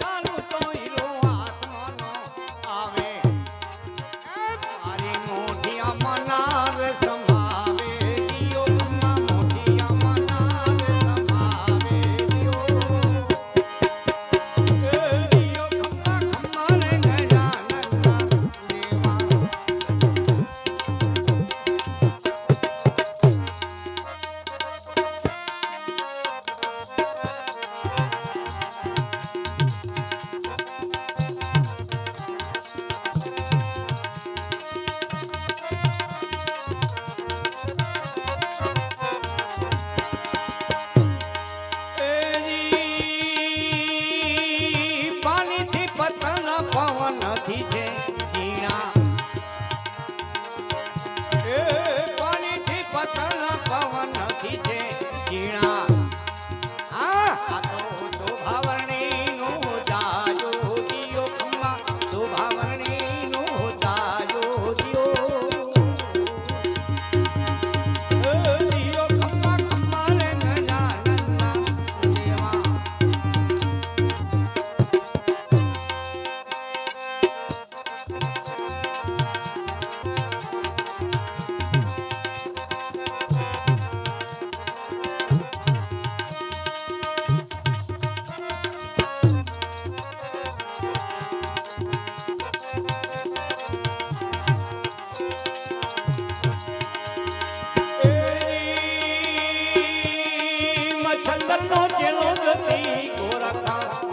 ચાલુ નથી છે અંતરનો ચેલો ગતિ ગોરખા.